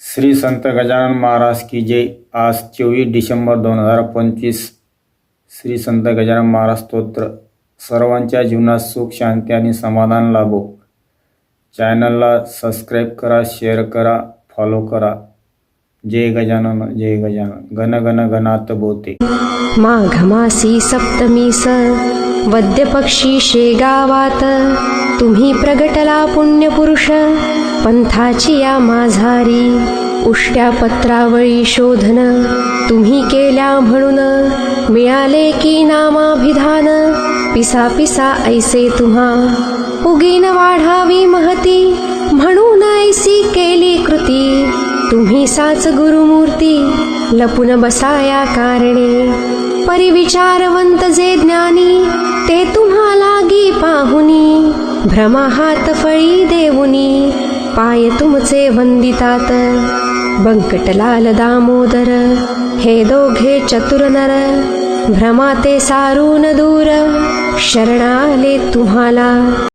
श्री संत गजानन महाराज की जय. आज चोवीस डिसेंबर दोन हजार पंचवीस. श्री संत गजानन महाराज स्तोत्र. सर्वांच्या जीवनात सुख शांती आणि समाधान लाभो. चॅनलला सबस्क्राईब करा शेअर करा फॉलो करा. जय गजानन जय गजानन. घन घन घनात बोते. माघ मासी स. वद्यपक्षी शेगावात. तुम्ही प्रगटला पुण्यपुरुष. पंथाची या माझारी उष्ट्या पत्रावळी शोधन तुम्ही केल्या म्हणून मिळाले की नामाभिधान पिसा पिसा ऐसे तुम्हा उगीन वाढावी महती म्हणून ऐसी केली कृती तुम्ही साच गुरुमूर्ती लपून बसाया कारणे परिविचारवंत जे ज्ञानी ते तुम्हाला गी पाहुनी भ्रमाहात फळी देऊनी. पाय तुमचे वंदितात। बंकटलाल दामोदर हे दोघे चतुर नर भ्रमाते सारून दूर शरणाले तुम्हाला।